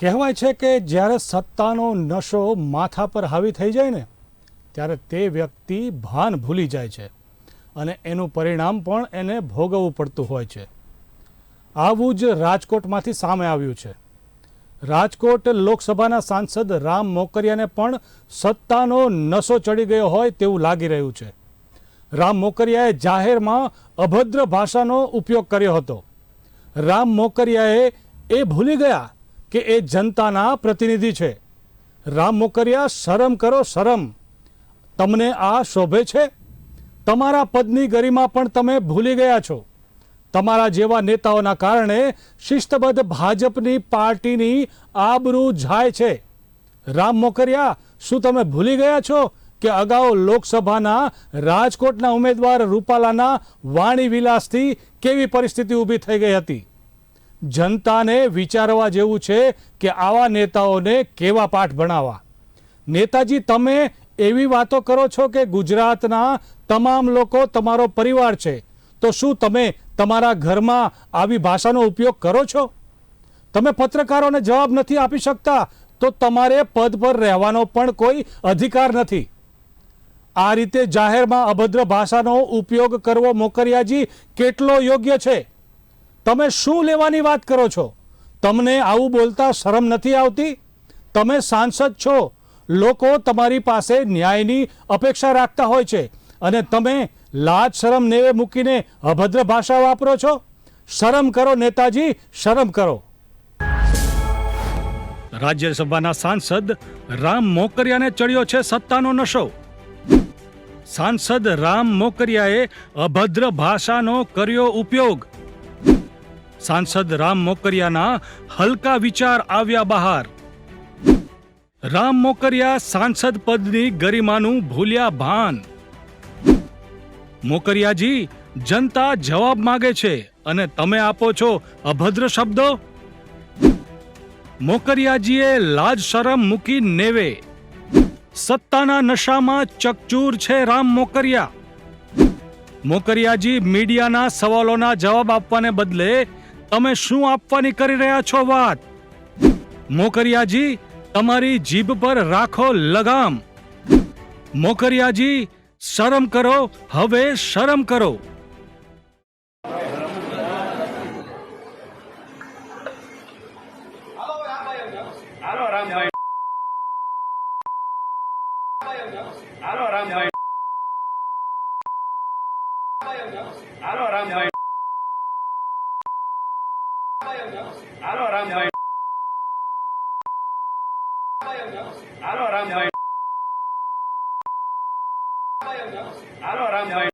કહેવાય છે કે જ્યારે સત્તાનો નશો માથા પર હાવી થઈ જાય ને, ત્યારે તે વ્યક્તિ ભાન ભૂલી જાય છે અને એનું પરિણામ પણ એને ભોગવવું પડતું હોય છે. આવું જ રાજકોટમાંથી સામે આવ્યું છે. રાજકોટ લોકસભાના સાંસદ રામ મોકરિયાને પણ સત્તાનો નશો ચડી ગયો હોય તેવું લાગી રહ્યું છે. રામ મોકરિયાએ જાહેરમાં અભદ્ર ભાષાનો ઉપયોગ કર્યો હતો. રામ મોકરિયાએ એ ભૂલી ગયા કે એ જનતાના પ્રતિનિધિ છે. રામ મોકરિયા, શરમ કરો, શરમ. તમને આ શોભે છે? તમારા પદની ગરિમા પણ તમે ભૂલી ગયા છો. તમારા જેવા નેતાઓના કારણે શિસ્તબદ્ધ ભાજપની પાર્ટીની આબરૂ જાય છે. રામ મોકરિયા, શું તમે ભૂલી ગયા છો કે અગાઉ લોકસભાના રાજકોટના ઉમેદવાર રૂપાલાના વાણી વિલાસથી કેવી પરિસ્થિતિ ઊભી થઈ ગઈ હતી? જનતાને વિચારવા જેવું છે કે આવા નેતાઓને કેવા પાઠ ભણાવવા. નેતાજી, તમે એવી વાતો કરો છો કે ગુજરાતના તમામ લોકો તમારો પરિવાર છે. તો શું તમે તમારા ઘરમાં આવી ભાષાનો ઉપયોગ કરો છો? તમે પત્રકારોને જવાબ નથી આપી શકતા, તો તમારે પદ પર રહેવાનો પણ કોઈ અધિકાર નથી. આ રીતે જાહેરમાં અભદ્ર ભાષાનો ઉપયોગ કરવો, મોકરિયાજી, કેટલો યોગ્ય છે? તમે શું લેવાની વાત કરો છો? તમને આવું બોલતા શરમ નથી આવતી? તમે સાંસદ છો. લોકો તમારી પાસે ન્યાયની અપેક્ષા રાખતા હોય છે અને તમે લાજ શરમ નેવે મૂકીને અભદ્ર ભાષા વાપરો છો? શરમ કરો નેતાજી, શરમ કરો. રાજ્યસભાના સાંસદ રામ મોકરિયાને ચડ્યો છે સત્તાનો નશો. સાંસદ રામ મોકરિયાએ અભદ્ર ભાષાનો કર્યો ઉપયોગ. સાંસદ રામ મોકરિયાના હલકા વિચાર આવ્યા બહાર. રામ મોકરિયા સાંસદ પદની ગરિમાનું ભૂલ્યા ભાન. મોકરિયાજી, જનતા જવાબ માગે છે અને તમે આપો છો અભદ્ર શબ્દો? મોકરિયાજીએ લાજ શરમ મૂકી નેવે. સત્તાના નશામાં ચકચૂર છે રામ મોકરિયા. મોકરિયાજી મીડિયાના સવાલોના જવાબ આપવાને બદલે તમે શું આપવાની કરી રહ્યા છો વાત? મોકરિયાજી, તમારી જીભ પર રાખો લગામ. મોકરિયાજી, શરમ કરો, હવે શરમ કરો. હાલો રામભાઈ. હાલો રામભાઈ. હાલો રામભાઈ.